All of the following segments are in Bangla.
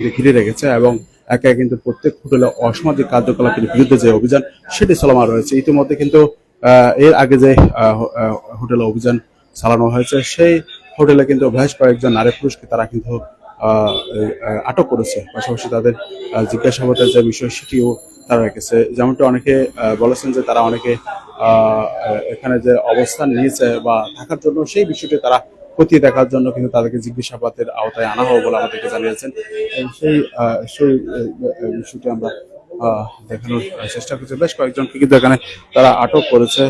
ঘিরে রেখেছে এবং একে কিন্তু প্রত্যেক হোটেলে অসামাজিক কার্যকলাপের বিরুদ্ধে যে অভিযান, সেটি চলমান রয়েছে। ইতিমধ্যে কিন্তু এর আগে যে হোটেলে অভিযান চালানো হয়েছে, সেই হোটেলে কিন্তু বেশ কয়েকজন নারী পুরুষকে তারা কিন্তু আটক করেছে। পাশাপাশি তাদের জিজ্ঞাসাবাদের যে বিষয়, সেটিও তারা রেখেছে। যেমনটা অনেকে বলেছেন যে তারা অনেকে এখানে যে অবস্থান নিয়েছে বা থাকার জন্য, সেই বিষয়টি তারা খতিয়ে দেখার জন্য কিন্তু তাদেরকে জিজ্ঞাসাবাদের আওতায় আনা হবে বলে আমাদেরকে জানিয়েছেন। সেই সেই বিষয়টি আমরা দেখানোর চেষ্টা করছি। বেশ কয়েকজনকে কিন্তু এখানে তারা আটক করেছে।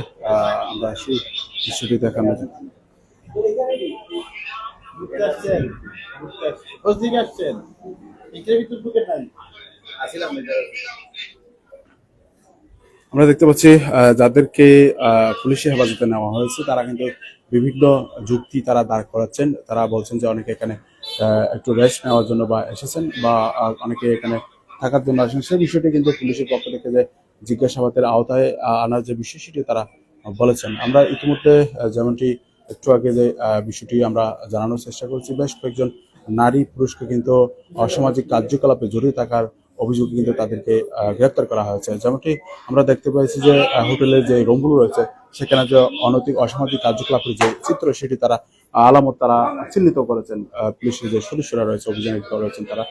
আমরা সেই বিষয়টি দেখানোর জন্য। ঘুরতে আসছেন ঘুরতে আসছেন কোচ দিকে আসছেন এটার ভিতর ঢুকে নাই আসিলাম না আমরা দেখতে পাচ্ছি যাদেরকে পুলিশি হেফাজতে নেওয়া হয়েছে, তারা কিন্তু বিভিন্ন যুক্তি তারা দাঁড় করাচ্ছেন। তারা বলছেন যে অনেকে এখানে একটু রেস্ট নেওয়ার জন্য বা এসেছেন বা অনেকে এখানে থাকার জন্য আসেন। সেই বিষয়টি কিন্তু পুলিশের পক্ষ থেকে যে জিজ্ঞাসাবাদের আওতায় আনার যে বিষয় সেটি তারা বলেছেন। আমরা ইতিমধ্যে যেমনটি একটু আগে যে বিষয়টি আমরা জানানোর চেষ্টা করছি, বেশ কয়েকজন নারী পুরুষকে কিন্তু অসামাজিক কার্যকলাপে জড়িয়ে থাকার অভিযোগে কিন্তু তাদেরকে গ্রেপ্তার করা হয়েছে। যেমনটি আমরা দেখতে পেয়েছি যে হোটেলের যে রুমগুলো রয়েছে, সেখানে যে অনৈতিক অসামাজিক কার্যকলাপের যে চিত্র, সেটি তারা আলামত তারা চিহ্নিত করেছেন। পুলিশের যে সদস্যরা রয়েছে অভিযানে রয়েছেন তারা।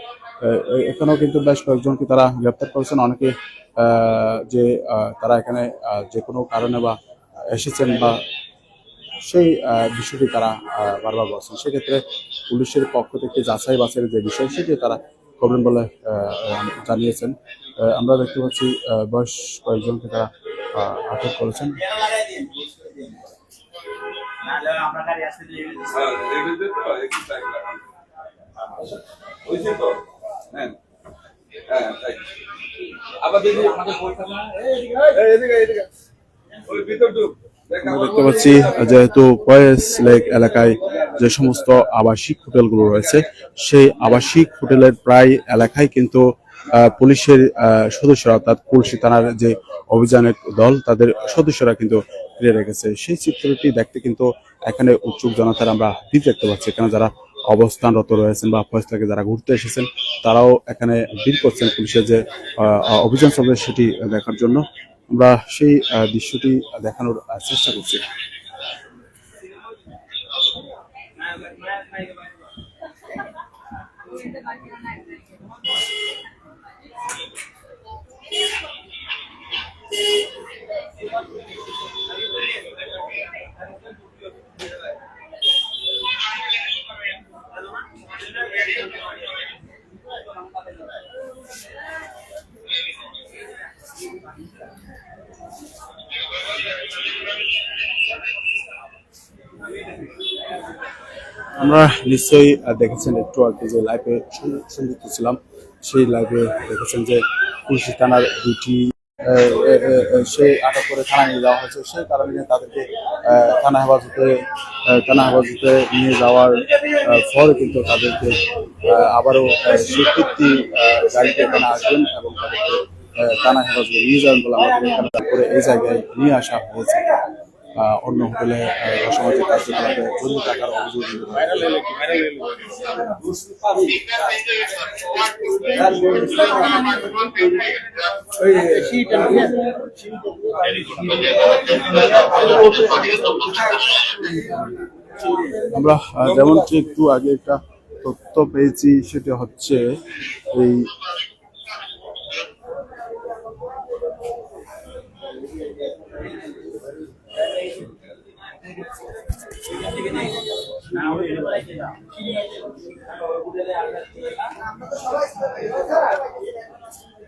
এখানেও কিন্তু বেশ কয়েকজনকে তারা গ্রেপ্তার করেছেন। অনেকে যে তারা এখানে যে কোনো কারণে বা এসেছেন বা সেই বিষয়টি তারা বারবার বলছেন। সেক্ষেত্রে পুলিশের পক্ষ থেকে যাচাই বাছাইয়ের যে বিষয়, সেটি তারা করবেন বলে জানিয়েছেন আমরা দেখতে পাচ্ছি বেশ কয়েকজনকে তারা আটক করেছেন হ্যাঁ? হ্যাঁ। হ্যাঁ। আবার দেখি আমাদের পরীক্ষা না, এদিকে, এদিকে, এদিকে। ওই ভিতর ঢুক। আমরা দেখতে পাচ্ছি যেহেতু কয়েস লেক এলাকায় যে সমস্ত আবাসিক হোটেলগুলো রয়েছে, সেই আবাসিক হোটেলের প্রায় এলাকায় কিন্তু পুলিশের সদস্যরা অর্থাৎ পুলিশ থানার যে অভিযানের দল, তাদের সদস্যরা কিন্তু ঘিরে রেখেছে। সেই চিত্রটি দেখতে কিন্তু এখানে উৎসুক জনতার আমরা ভিড় দেখতে পাচ্ছি। এখানে যারা অবস্থানরত রয়েছেন বা ফয়সলাকে যারা ঘুরতে এসেছেন, তারাও এখানে ভিড় করছেন পুলিশের যে অভিযান চলবে সেটি দেখার জন্য। আমরা সেই আহ, দৃশ্যটি দেখানোর চেষ্টা করছি। আমরা নিশ্চয়ই দেখেছেন একটু আগে যে লাইভে সংযুক্ত ছিলাম, সেই লাইভে দেখেছেন যে পুলিশ থানার দুটি সেই আটক করে থানায় নিয়ে যাওয়া হয়েছে। সেই কারণে তাদেরকে থানা হেফাজতে থানা হেফাজতে নিয়ে যাওয়ার পরে কিন্তু তাদেরকে আবারও স্বীকৃতি গাড়িতে এখানে আসবেন এবং তাদেরকে থানা হেফাজতে নিয়ে যাবেন বলে আমাদের এখানে করে এই জায়গায় নিয়ে আসা হয়েছে। অন্য হোটেলে আহ, অসামাজিক কার্যকলাপে জড়িত থাকার অভিযোগ আমরা আহ, যেমনটি একটু আগে একটা তথ্য পেয়েছি সেটা হচ্ছে এই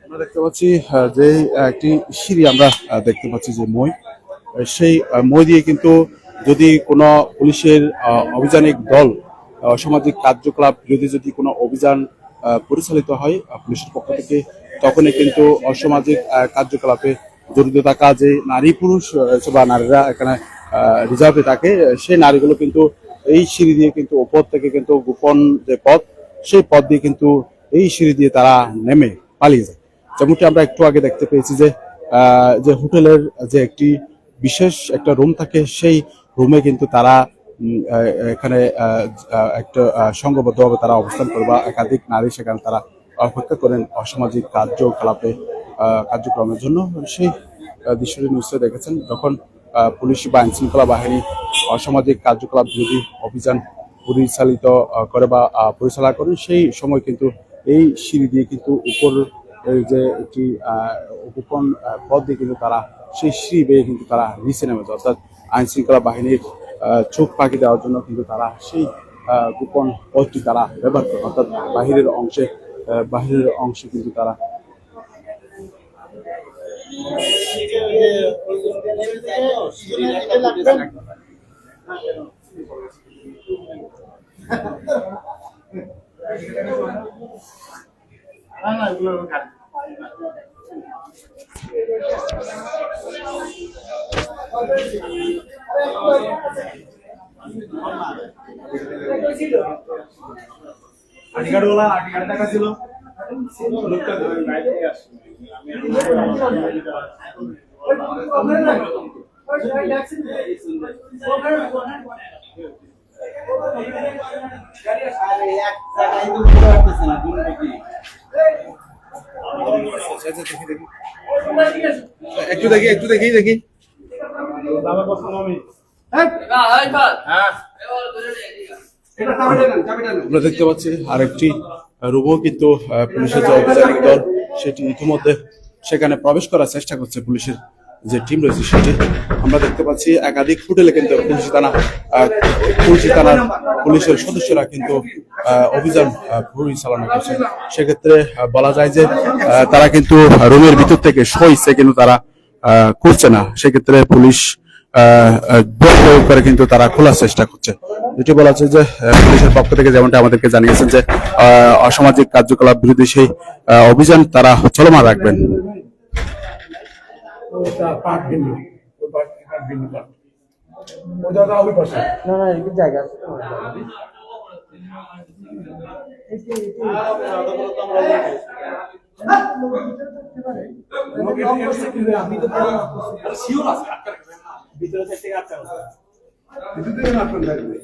আমরা দেখতে পাচ্ছি যে একটি সিঁড়ি আমরা দেখতে পাচ্ছি যে মই। সেই মই দিয়ে কিন্তু যদি কোনো পুলিশের অভিযানিক দল অসামাজিক কার্যকলাপ বিরোধী যদি কোনো অভিযান পরিচালিত হয় পুলিশের পক্ষ থেকে, তখনই কিন্তু অসামাজিক কার্যকলাপে জড়িত থাকা যে নারী পুরুষ বা নারীরা এখানে রিজার্ভে থাকে, সেই নারীগুলো কিন্তু এই সিঁড়ি দিয়ে কিন্তু ওপর থেকে কিন্তু গোপন যে পথ, সেই পথ দিয়ে কিন্তু এই সিঁড়ি দিয়ে তারা নেমে পালিয়ে যায়। যেমনটি আমরা একটু আগে দেখতে পেয়েছি যে যে হোটেলের যে একটি বিশেষ একটা রুম থাকে, সেই রুমে কিন্তু তারা এখানে একটা সংঘবদ্ধভাবে তারা অবস্থান করে বা একাধিক নারী সেখানে তারা অপেক্ষা করেন অসামাজিক কার্যকলাপে কার্যক্রমের জন্য সেই দৃশ্যটি নিশ্চয়ই দেখেছেন। যখন পুলিশ বা আইন শৃঙ্খলা বাহিনী অসামাজিক কার্যকলাপ বিরোধী অভিযান পরিচালিত করে বা পরিচালনা করেন, সেই সময় কিন্তু এই সিঁড়ি দিয়ে কিন্তু উপর যে একটি গোপন পথ দিয়ে কিন্তু তারা, সেই সিঁড়ি বেয়ে কিন্তু তারা নিচে নেমেছে অর্থাৎ আইন শৃঙ্খলা বাহিনীর চোখ পাখি দেওয়ার জন্য কিন্তু তারা সেই গোপন পথটি তারা ব্যবহার করে অর্থাৎ বাহিরের অংশে বাহিরের অংশে কিন্তু তারা না না এগুলো কাট আটি কার্ডওয়ালা আটি কার্ড টাকা ছিল লোকটা ধরে বাইরে থেকে আসছে একটু দেখি একটু দেখি দেখি। দাদা আমরা দেখতে পাচ্ছি আরেকটি রোবো, কিন্তু পুলিশের যে অভিযানিক দল সেটি ইতিমধ্যে সেখানে প্রবেশ করার চেষ্টা করছে পুলিশের যে টিম রয়েছে সেটি। আমরা দেখতে পাচ্ছি একাধিক হোটেলে কিন্তু পুলিশ থানা পুলিশ থানার পুলিশের সদস্যরা কিন্তু অভিযান পরিচালনা করছে। সেক্ষেত্রে বলা যায় যে তারা কিন্তু রুমের ভিতর থেকে সইছে, কিন্তু তারা করছে না। সেক্ষেত্রে পুলিশ আহ, আহ, প্রয়োগ করে কিন্তু তারা খোলার চেষ্টা করছে। যেটি বলা হচ্ছে যে পুলিশের পক্ষ থেকে যেমনটা আমাদেরকে জানিয়েছেন যে আহ, অসামাজিক কার্যকলাপ বিরোধী সেই আহ, অভিযান তারা চলমান রাখবেন। পার্ট ভিন্ন তো ভিতরে আপনার থাকবে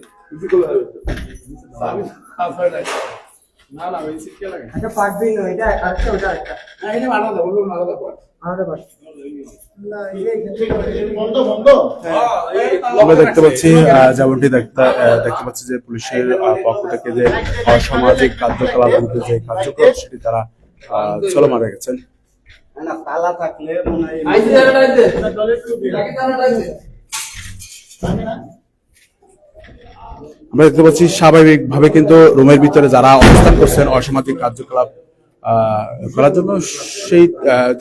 না না ওই লাগে এটা ওটা না এটা আলাদা বলব আলাদা আমরা দেখতে পাচ্ছি আহ, যেমনটি দেখতে পাচ্ছি যে পুলিশের আহ, পক্ষ থেকে যে অসামাজিক কার্যকলাপ বিরুদ্ধে যে কার্যক্রম সেটি তারা আহ, চলমান রেখেছেন। না তালা থাকলে আমরা দেখতে পাচ্ছি স্বাভাবিকভাবে কিন্তু রুমের ভিতরে যারা অবস্থান করছেন অসামাজিক কার্যকলাপ আহ, করার জন্য সেই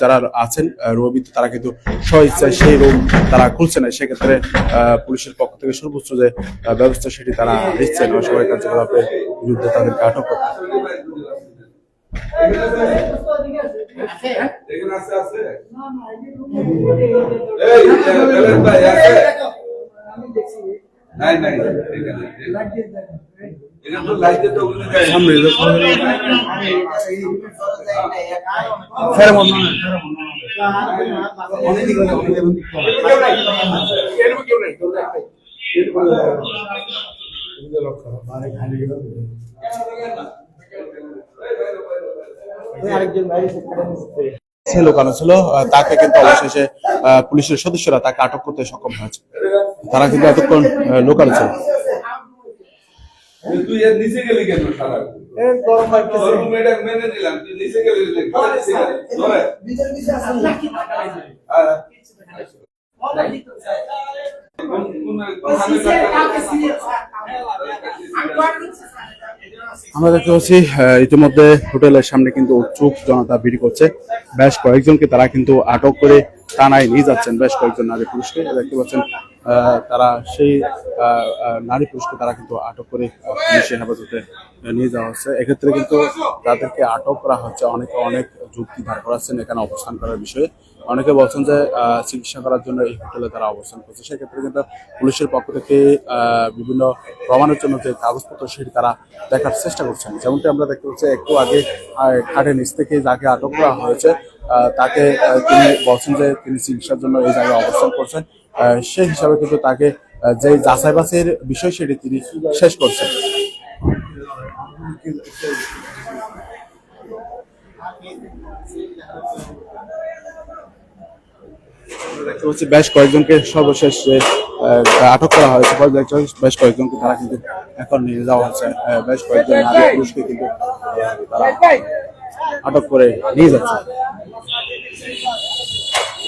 যারা আছেন রুমের তারা কিন্তু স্বইচ্ছায় সেই রুম তারা খুলছে না সেক্ষেত্রে পুলিশের পক্ষ থেকে সর্বোচ্চ যে ব্যবস্থা সেটি তারা দিচ্ছেন অসামাজিক কার্যকলাপের বিরুদ্ধে তাদেরকে আটক করতে আছে আছে ভাই আরেকজন লুকানো ছিল তাকে কিন্তু অবশেষে আহ, পুলিশের সদস্যরা তাকে আটক করতে সক্ষম হয়েছে। তারা কিন্তু এতক্ষণ আহ, লুকানো ছিল। তুই এর নিচে গেলি কেন সারা? গরম তোর রুমে এটা মেনে নিলাম তুই নিচে গেলি কেন? ধরে আর কোন- কোন- কোন আমরা দেখতে পাচ্ছি আহ, ইতিমধ্যে হোটেলের সামনে কিন্তু উৎসুক জনতা ভিড় করছে। বেশ কয়েকজনকে তারা কিন্তু আটক করে থানায় নিয়ে যাচ্ছেন বেশ কয়েকজন নারী পুরুষকে। দেখতে পাচ্ছেন তারা সেই নারী পুরুষকে তারা কিন্তু আটক করে পুলিশের হেফাজতে নিয়ে যাওয়া হচ্ছে। এক্ষেত্রে কিন্তু তাদেরকে আটক করা হচ্ছে। অনেকে অনেক যুক্তি ধার করাচ্ছেন এখানে অবস্থান করার বিষয়ে। অনেকে বলছেন যে চিকিৎসা করার জন্য এই হোটেলে তারা অবস্থান করছে। সেক্ষেত্রে কিন্তু পুলিশের পক্ষ থেকে বিভিন্ন প্রমাণের জন্য যে কাগজপত্র সেটি তারা দেখার চেষ্টা করছেন। যেমনটি আমরা দেখতে পাচ্ছি, একটু আগে খাটের নিচ থেকে যাকে আটক করা হয়েছে তাকে তিনি বলছেন যে তিনি চিকিৎসার জন্য এই জায়গায় অবস্থান করছেন। সেই হিসাবে কিন্তু তাকে যে যাচাই বাছাইয়ের বিষয় সেটি তিনি শেষ করছেন। দেখতে বেশ কয়েকজনকে সর্বশেষ আটক করা হয়েছে বেশ- কয়েকজনকে তারা কিন্তু এখন নিয়ে যাওয়া আহ, বেশ কয়েকজন নারী পুরুষকে কিন্তু তারা আটক করে নিয়ে যাচ্ছে।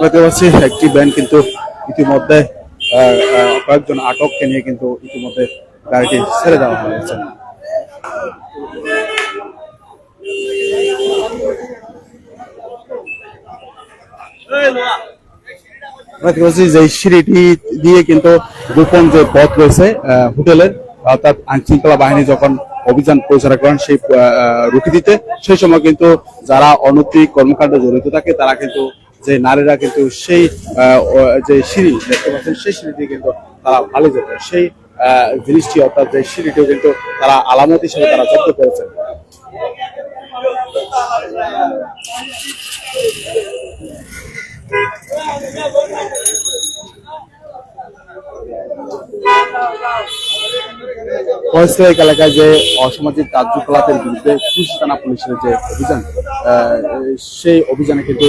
দেখতে পাচ্ছি একটি ব্যান্ড কিন্তু ইতিমধ্যে কয়েকজন আটককে নিয়ে কিন্তু ইতিমধ্যে গাড়িটি ছেড়ে দেওয়া হয়েছে। যে সিঁড়িটি দিয়ে কিন্তু গোপন যে পথ রয়েছে হোটেলের, অর্থাৎ আইন শৃঙ্খলা বাহিনী যখন অভিযান পরিচালনা করেন সেই রুখে দিতে। সেই সময় কিন্তু যারা অনৈতিক কর্মকাণ্ডে জড়িত থাকে, তারা কিন্তু যে নারীরা কিন্তু সেই যে সিঁড়ি দেখতে পাচ্ছেন, সেই সিঁড়িটি কিন্তু তারা ভালো যেত সেই জিনিসটি অর্থাৎ যে সিঁড়িটিও কিন্তু তারা আলামত হিসেবে তারা যুক্ত করেছেন। ফরেস্টলেক এলাকায় যে অসামাজিক কার্যকলাপের বিরুদ্ধে খুশি থানা পুলিশের যে অভিযান সেই অভিযানে কিন্তু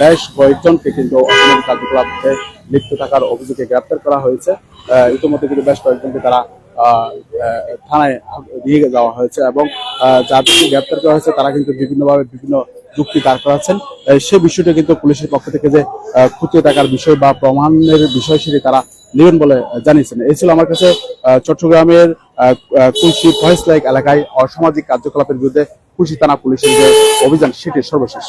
বেশ কয়েকজনকে কিন্তু অসামাজিক কার্যকলাপে লিপ্ত থাকার অভিযোগে গ্রেপ্তার করা হয়েছে। ইতিমধ্যে কিন্তু বেশ কয়েকজনকে তারা থানায় দিয়ে যাওয়া হয়েছে এবং যাদেরকে গ্রেপ্তার করা হয়েছে তারা কিন্তু বিভিন্নভাবে বিভিন্ন যুক্তি দাঁড় করাচ্ছেন। সে বিষয়টা কিন্তু পুলিশের পক্ষ থেকে যে খুঁটিয়ে থাকার বিষয় বা প্রমাণের বিষয় সেটি তারা নেবেন বলে জানিয়েছেন। এই ছিল আমার কাছে চট্টগ্রামের কুলসি ফয়েস লাইক এলাকায় অসামাজিক কার্যকলাপের বিরুদ্ধে কুলসি থানা পুলিশের যে অভিযান সেটি সর্বশেষ।